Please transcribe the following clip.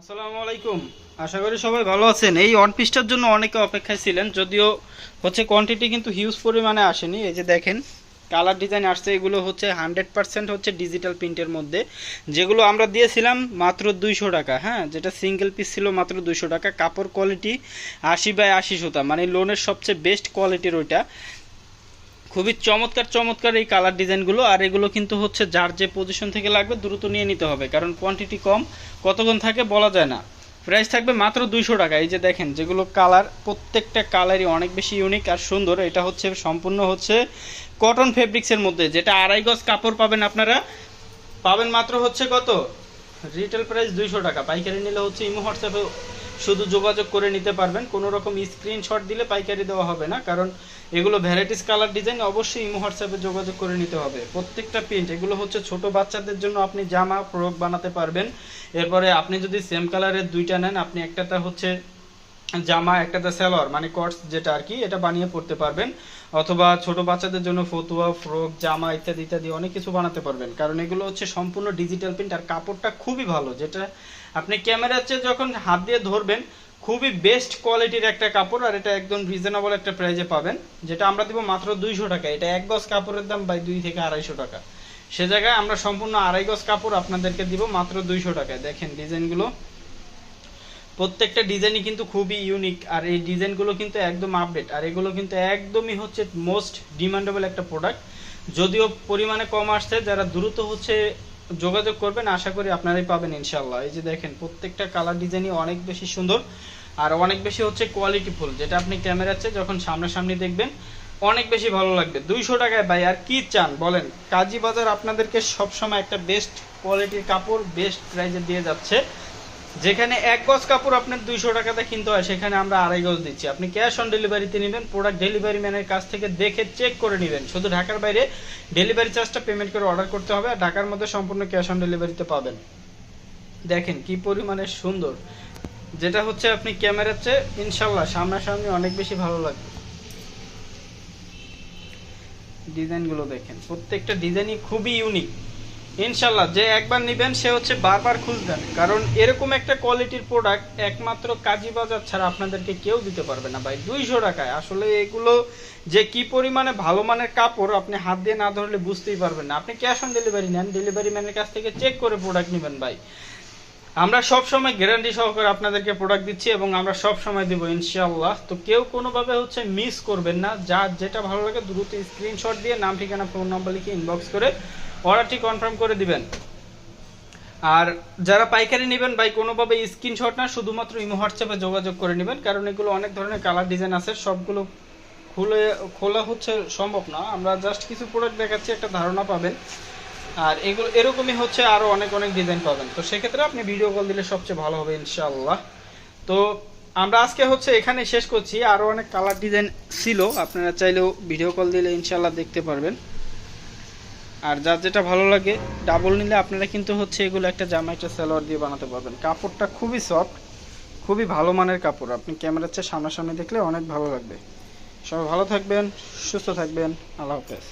আসসালামু আলাইকুম। আশা করি সবাই ভালো আছেন। এই ওয়ান পিসটার জন্য অনেকে অপেক্ষায় ছিলেন, যদিও হচ্ছে কোয়ান্টিটি কিন্তু হিউজ পরিমাণে আসেনি। এই যে দেখেন কালার ডিজাইন আসছে, এগুলো হচ্ছে হান্ড্রেড পার্সেন্ট হচ্ছে ডিজিটাল প্রিন্টের মধ্যে। যেগুলো আমরা দিয়েছিলাম মাত্র দুইশো টাকা হ্যাঁ? যেটা সিঙ্গেল পিস ছিল মাত্র দুইশো টাকা। কাপড় কোয়ালিটি আশি বাই আশি সুতা মানে লোনের সবচেয়ে বেস্ট কোয়ালিটির ওইটা। খুবই চমৎকার চমৎকার এই কালার ডিজাইনগুলো আর এগুলো কিন্তু হচ্ছে যার যে পজিশন থেকে লাগবে দ্রুত নিয়ে নিতে হবে। কারণ কোয়ান্টিটি কম, কতক্ষণ থাকে বলা যায় না। প্রাইস থাকবে মাত্র দুইশো টাকা। এই যে দেখেন, যেগুলো কালার প্রত্যেকটা কালারই অনেক বেশি ইউনিক আর সুন্দর। এটা হচ্ছে সম্পূর্ণ হচ্ছে কটন ফেব্রিক্সের মধ্যে, যেটা আড়াই গজ কাপড় পাবেন আপনারা। পাবেন মাত্র হচ্ছে কত? রিটেল প্রাইস দুইশো টাকা। পাইকারি নিলে হচ্ছে ইমো হোয়াটসঅ্যাপে শুধু যোগাযোগ করে নিতে পারবেন। কোনো রকম স্ক্রিনশট দিলে পাইকারি দেওয়া হবে না, কারণ এগুলো ভ্যারাইটিস কালার ডিজাইন অবশ্যই ইমো হোয়াটসঅ্যাপে যোগাযোগ করে নিতে হবে। প্রত্যেকটা প্রিন্ট এগুলো হচ্ছে ছোট বাচ্চাদের জন্য আপনি জামা ফ্রক বানাতে পারবেন। এরপরে আপনি যদি সেম কালারের দুইটা নেন, আপনি একটাতে হচ্ছে জামা একটা একটাতে সালোয়ার মানে কটস যেটা আর কি, এটা বানিয়ে পড়তে পারবেন। অথবা ছোট বাচ্চাদের জন্য ফতুয়া ফ্রক জামা ইত্যাদি ইত্যাদি অনেক কিছু বানাতে পারবেন। কারণ এগুলো হচ্ছে সম্পূর্ণ ডিজিটাল প্রিন্ট আর কাপড়টা খুবই ভালো, যেটা আপনি ক্যামেরার চেয়ে যখন হাত দিয়ে ধরবেন, খুবই বেস্ট কোয়ালিটির একটা কাপড় আর এটা একদম রিজনেবল একটা প্রাইজে পাবেন, যেটা আমরা দিব মাত্র দুইশো টাকা। এটা এক গজ কাপড়ের দাম বাই দুই থেকে আড়াইশো টাকা। সে জায়গায় আমরা সম্পূর্ণ আড়াই গজ কাপড় আপনাদেরকে দিব মাত্র দুইশো টাকায়। দেখেন ডিজাইনগুলো প্রত্যেকটা ডিজাইনই কিন্তু খুবই ইউনিক আর এই ডিজাইনগুলো কিন্তু একদম আপডেট আর এগুলো কিন্তু একদমই হচ্ছে মোস্ট ডিমান্ডেবল একটা প্রোডাক্ট যদিও পরিমাণে কম আসছে, যারা দ্রুত হচ্ছে যোগাযোগ করবেন, আশা করি আপনারাই পাবেন ইনশাল্লাহ এই যে দেখেন, প্রত্যেকটা কালার ডিজাইনই অনেক বেশি সুন্দর, আর অনেক বেশি হচ্ছে কোয়ালিটিফুল যেটা আপনি ক্যামেরার চেয়ে যখন সামনাসামনি দেখবেন, অনেক বেশি ভালো লাগবে। দুইশো টাকায় ভাই, আর কি চান বলেন? কাজী বাজার আপনাদেরকে সবসময় একটা বেস্ট কোয়ালিটির কাপড় বেস্ট প্রাইজে দিয়ে যাচ্ছে। যেখানে এক গজ কাপড় আপনার দুইশো টাকাতে কিনতে হয়, সেখানে আমরা আড়াই গজ দিচ্ছি। আপনি ক্যাশ অন ডেলিভারিতে নেবেন প্রোডাক্ট ডেলিভারি ম্যানের কাছ থেকে দেখে চেক করে নেবেন। শুধু ঢাকার বাইরে ডেলিভারি চার্জটা পেমেন্ট করে অর্ডার করতে হবে আর ঢাকার মধ্যে সম্পূর্ণ ক্যাশ অন ডেলিভারিতে পাবেন। দেখেন কি পরিমাণে সুন্দর। যেটা হচ্ছে আপনি ক্যামেরার চেয়ে ইনশাল্লাহ সামনাসামনি অনেক বেশি ভালো লাগবে। ডিজাইনগুলো দেখেন, প্রত্যেকটা ডিজাইনই খুবই ইউনিক ইনশাল্লাহ, যে একবার নেবেন, সে হচ্ছে বারবার খুঁজবেন। কারণ এরকম একটা কোয়ালিটির প্রোডাক্ট একমাত্র কাজী বাজার ছাড়া আপনাদেরকে কেউ দিতে পারবে না ভাই। দুইশো টাকায়। আসলে এগুলো যে কি পরিমাণে ভালো মানের কাপড় আপনি হাত দিয়ে না ধরলে বুঝতেই পারবেন না। আপনি ক্যাশ অন ডেলিভারি নেন ডেলিভারি ম্যানের কাছ থেকে চেক করে প্রোডাক্ট নেবেন ভাই। আমরা সব সময় গ্যারান্টি সহকারে আপনাদেরকে প্রোডাক্ট দিচ্ছি এবং আমরা সব সময় দেবো ইনশাআল্লাহ তো কেউ কোনোভাবে হচ্ছে মিস করবেন না। যা যেটা ভালো লাগে দ্রুত স্ক্রিনশট দিয়ে নাম, ঠিকানা ফোন নাম্বার লিখে ইনবক্স করে অর্ডারটি কনফার্ম করে দিবেন। আর যারা পাইকারি নেবেন ভাই, কোনোভাবে স্ক্রিনশট না, শুধুমাত্র ইমো হোয়াটসঅ্যাপে যোগাযোগ করে নেবেন, কারণ এগুলো অনেক ধরনের কালার ডিজাইন আছে, সবগুলো খুলে, খোলা হচ্ছে সম্ভব না। আমরা জাস্ট কিছু প্রোডাক্ট দেখাচ্ছি, একটা ধারণা পাবেন। আর এগুলো, এরকমই হচ্ছে আরও অনেক অনেক ডিজাইন পাবেন। তো সেক্ষেত্রে আপনি ভিডিও কল দিলে সবচেয়ে ভালো হবে, ইনশাআল্লাহ। তো আমরা আজকে হচ্ছে এখানে শেষ করছি। আরও অনেক কালার ডিজাইন ছিল, আপনারা চাইলেও ভিডিও কল দিলে ইনশাআল্লাহ দেখতে পারবেন। আর যার যেটা ভালো লাগে ডাবল নিলে আপনারা কিন্তু হচ্ছে এগুলো একটা জামা, একটা সালোয়ার দিয়ে বানাতে পারবেন। কাপড়টা খুবই সফট খুবই ভালো মানের কাপড়। আপনি ক্যামেরার চেয়ে সামনাসামনি দেখলে অনেক ভালো লাগবে। সবাই ভালো থাকবেন, সুস্থ থাকবেন। আল্লাহ হাফেজ।